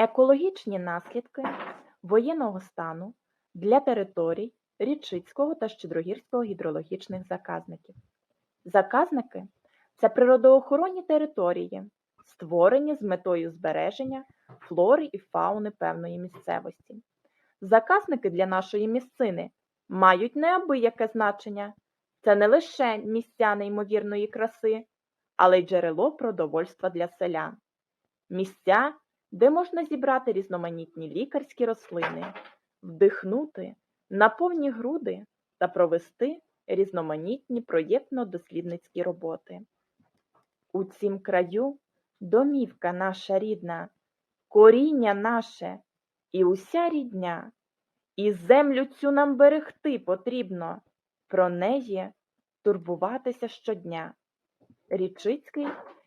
Екологічні наслідки воєнного стану для територій Річицького та Щедрогірського гідрологічних заказників. Заказники це природоохоронні території, створені з метою збереження флори і фауни певної місцевості. Заказники для нашої місцини мають неабияке значення. Це не лише місця неймовірної краси, але й джерело продовольства для селян. Місця, де можна зібрати різноманітні лікарські рослини, вдихнути на повні груди та провести різноманітні проєктно-дослідницькі роботи. У цім краю домівка наша рідна, коріння наше і уся рідня, і землю цю нам берегти потрібно, про неї турбуватися щодня. Річицький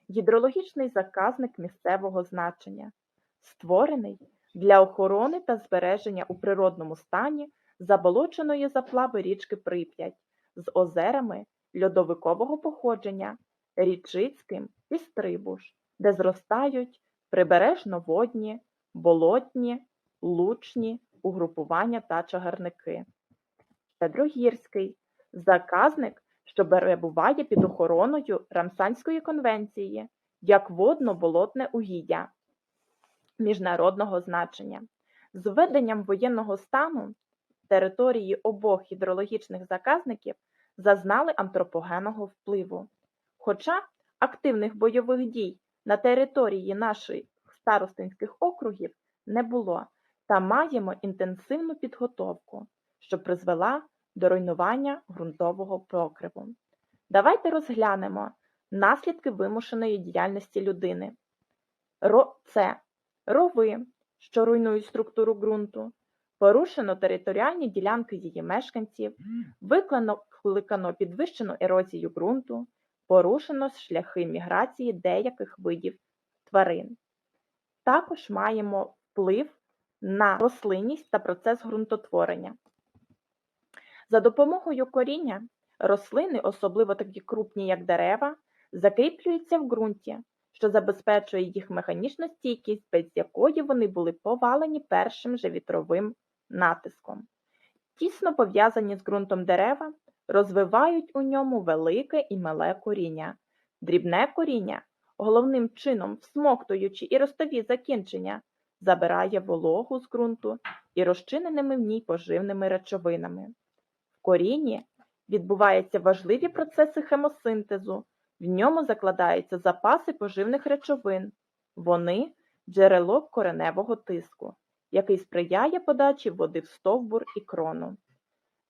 гідрологічний заказник місцевого значення, створений для охорони та збереження у природному стані заболоченої заплави річки Прип'ять з озерами льодовикового походження, Річицьким і Стрибуш, де зростають прибережно-водні, болотні, лучні угрупування та чагарники. Щедрогірський заказник, що перебуває під охороною Рамсанської конвенції як водно-болотне угіддя міжнародного значення. З введенням воєнного стану території обох гідрологічних заказників зазнали антропогенного впливу. Хоча активних бойових дій на території наших старостинських округів не було, та маємо інтенсивну підготовку, що призвела до руйнування ґрунтового покриву. Давайте розглянемо наслідки вимушеної діяльності людини. Це рови, що руйнують структуру ґрунту, порушено територіальні ділянки її мешканців, викликано підвищену ерозію ґрунту, порушено шляхи міграції деяких видів тварин. Також маємо вплив на рослинність та процес ґрунтотворення. За допомогою коріння рослини, особливо такі крупні, як дерева, закріплюються в ґрунті, що забезпечує їх механічну стійкість, без якої вони були повалені першим же вітровим натиском. Тісно пов'язані з ґрунтом дерева розвивають у ньому велике і мале коріння. Дрібне коріння, головним чином всмоктуючи і ростові закінчення, забирає вологу з ґрунту і розчиненими в ній поживними речовинами. В корінні відбуваються важливі процеси хемосинтезу, в ньому закладаються запаси поживних речовин. Вони джерело кореневого тиску, який сприяє подачі води в стовбур і крону.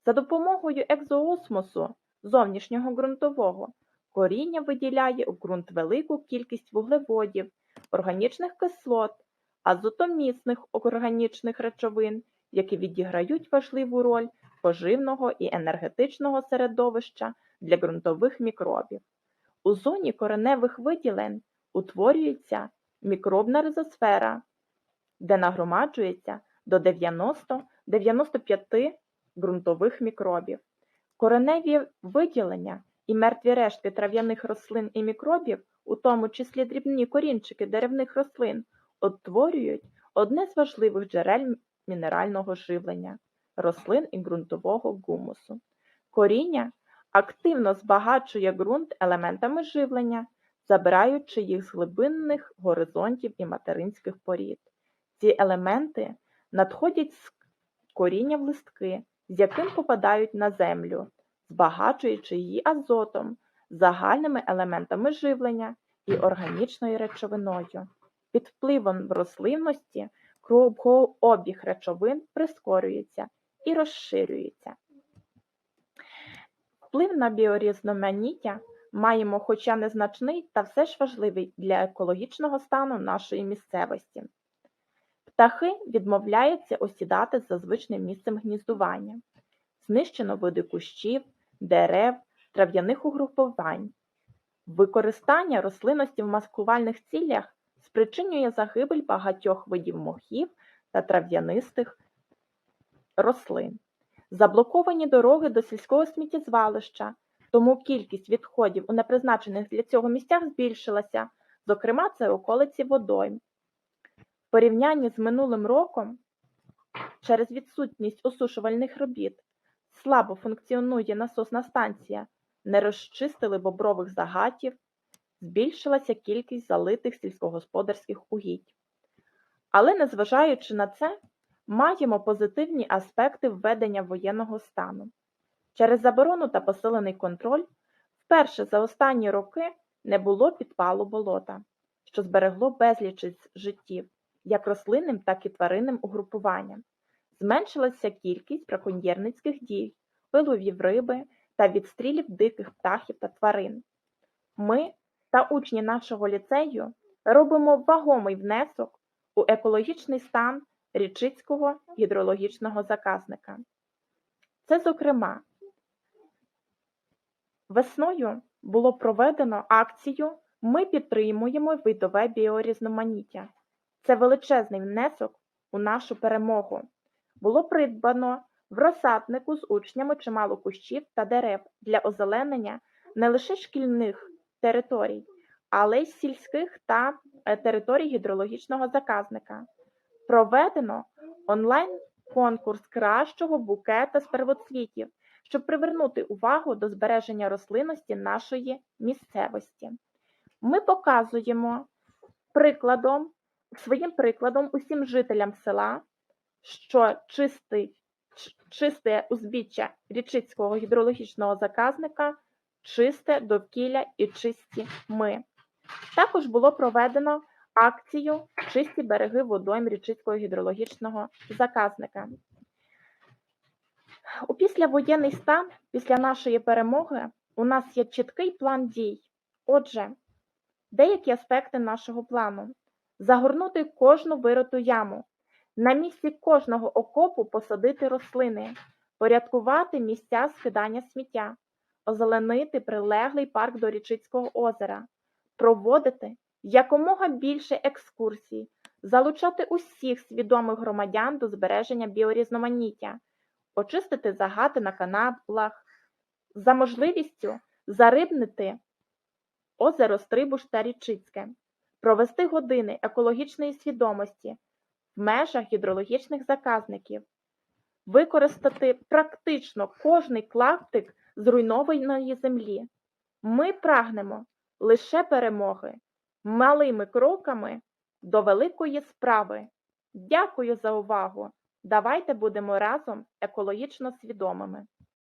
За допомогою екзоосмосу зовнішнього ґрунтового коріння виділяє у ґрунт велику кількість вуглеводів, органічних кислот, азотомісних органічних речовин, які відіграють важливу роль поживного і енергетичного середовища для ґрунтових мікробів. У зоні кореневих виділень утворюється мікробна ризосфера, де нагромаджується до 90-95 ґрунтових мікробів. Кореневі виділення і мертві рештки трав'яних рослин і мікробів, у тому числі дрібні корінчики деревних рослин, утворюють одне з важливих джерел мінерального живлення рослин і ґрунтового гумусу. Коріння активно збагачує ґрунт елементами живлення, забираючи їх з глибинних горизонтів і материнських порід. Ці елементи надходять з коріння в листки, з яким попадають на землю, збагачуючи її азотом, загальними елементами живлення і органічною речовиною. Під впливом рослинності кругообіг речовин прискорюється і розширюється. Вплив на біорізноманіття маємо хоча незначний, та все ж важливий для екологічного стану нашої місцевості. Птахи відмовляються осідати за звичним місцем гніздування. Знищено види кущів, дерев, трав'яних угрупувань. Використання рослинності в маскувальних цілях спричинює загибель багатьох видів мохів та трав'янистих рослин. Заблоковані дороги до сільського сміттєзвалища, тому кількість відходів у непризначених для цього місцях збільшилася, зокрема це околиці водойм. порівнянні з минулим роком через відсутність осушувальних робіт слабо функціонує насосна станція, не розчистили бобрових загатів, збільшилася кількість залитих сільськогосподарських угідь. Але незважаючи на це, маємо позитивні аспекти введення воєнного стану. Через заборону та посилений контроль вперше за останні роки не було підпалу болота, що зберегло безліч життів, як рослинним, так і тваринним угрупуванням. Зменшилася кількість браконьєрницьких дій, виловів риби та відстрілів диких птахів та тварин. Ми та учні нашого ліцею робимо вагомий внесок у екологічний стан Річицького гідрологічного заказника. Це, зокрема, весною було проведено акцію Ми підтримуємо видове біорізноманіття. Це величезний внесок у нашу перемогу. Було придбано в розсаднику з учнями чимало кущів та дерев для озеленення не лише шкільних територій, але й сільських та е, територій гідрологічного заказника. Проведено онлайн-конкурс кращого букета з первоцвітів, щоб привернути увагу до збереження рослинності нашої місцевості. Ми показуємо прикладом, своїм прикладом усім жителям села, що чистий, чисте узбіччя Річицького гідрологічного заказника, чисте довкілля і чисті ми. Також було проведено акцію Чисті береги водойм Річицького гідрологічного заказника. У післявоєнний стан, після нашої перемоги, у нас є чіткий план дій. Отже, деякі аспекти нашого плану: загорнути кожну вириту яму, на місці кожного окопу посадити рослини, порядкувати місця скидання сміття, озеленити прилеглий парк до Річицького озера, проводити якомога більше екскурсій, залучати усіх свідомих громадян до збереження біорізноманіття, очистити загати на каналах, за можливістю зарибнити озеро Стрибуш та Річицьке, провести години екологічної свідомості в межах гідрологічних заказників, використати практично кожний клаптик зруйнованої землі. Ми прагнемо лише перемоги, малими кроками до великої справи. Дякую за увагу! Давайте будемо разом екологічно свідомими.